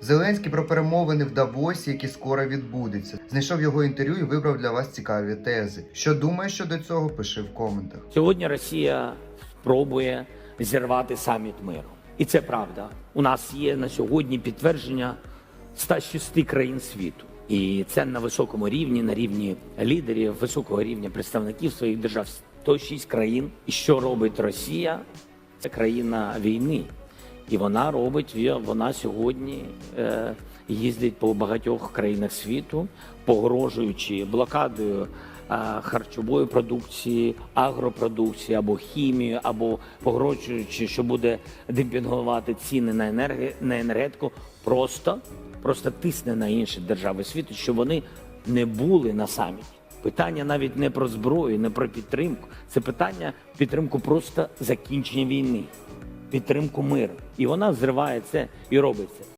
Зеленський про перемовини в Давосі, які скоро відбудуться. Знайшов його інтерв'ю і вибрав для вас цікаві тези. Що думаєш щодо цього? Пиши в коментах. Сьогодні Росія спробує зірвати саміт миру. І це правда. У нас є на сьогодні підтвердження 106 країн світу. І це на високому рівні, на рівні лідерів, високого рівня представників своїх держав. 106 країн. І що робить Росія? Це країна війни. І вона робить, вона сьогодні е, їздить по багатьох країнах світу, погрожуючи блокадою е, харчової продукції, агропродукції або хімію, або погрожуючи, що буде демпінгувати ціни на енерги на енергетику, просто, просто тисне на інші держави світу, щоб вони не були на саміті. Питання навіть не про зброю, не про підтримку. Це питання підтримку просто закінчення війни, підтримку миру. І вона зривається і робить це.